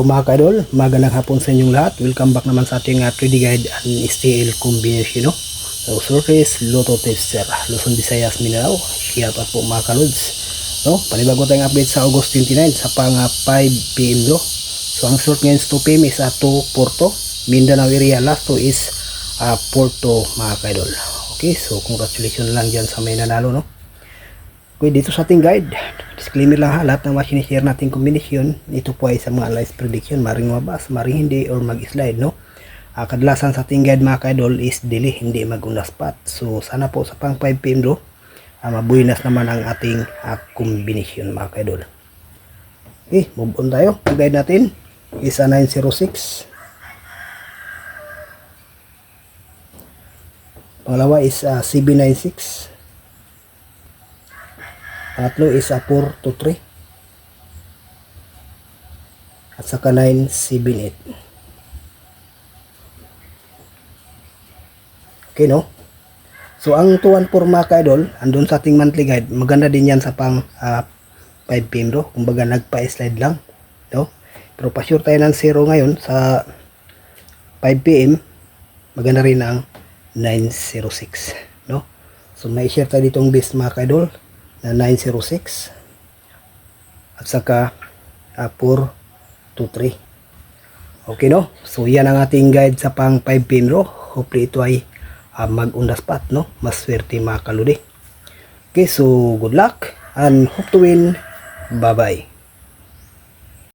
Mga ka-idol, magandang hapon sa inyong lahat. Welcome back naman sa ating uh, 3D guide and STL combination. No? So, surface, Lotto Tester, Luzon, Visayas, Mindanao. Shout out po mga ka-lods. No? Panibago tayong update sa August 29 sa pang uh, 5 p.m. No? So, ang short ngayon sa 2 p.m. is uh, 2 Porto, Mindanao area. Last to is uh, Porto mga ka-idol. Okay, so congratulations lang dyan sa may nanalo. No? Okay, dito sa ating guide, disclaimer lang ha, lahat ng mga sinishare nating kombinasyon, ito po ay sa mga live prediction, maring mabas, maring hindi, or mag-slide, no? Ah, kadalasan sa ating guide mga ka-idol is dili, hindi mag-una spot. So, sana po sa pang 5 pm do, ah, mabuinas naman ang ating ah, kombinasyon mga ka-idol. Okay, move on tayo. Ang guide natin is a 906. Pangalawa is ah, CB96. Pangatlo is a 4 to 3. At saka 9, 7, 8. Okay, no? So, ang 2 and 4 mga ka-idol, andun sa ating monthly guide, maganda din yan sa pang ah, 5 pm do. Kumbaga, nagpa-slide lang. No? Pero pa-sure tayo ng 0 ngayon sa 5 pm, maganda rin ang 906. No? So, may share tayo ditong base mga ka-idol na 906 at saka uh, 423 okay no? So yan ang ating guide sa pang 5 pm ro hopefully ito ay uh, mag on the spot no? Mas swerte mga kaludi. Okay so good luck and hope to win. Bye bye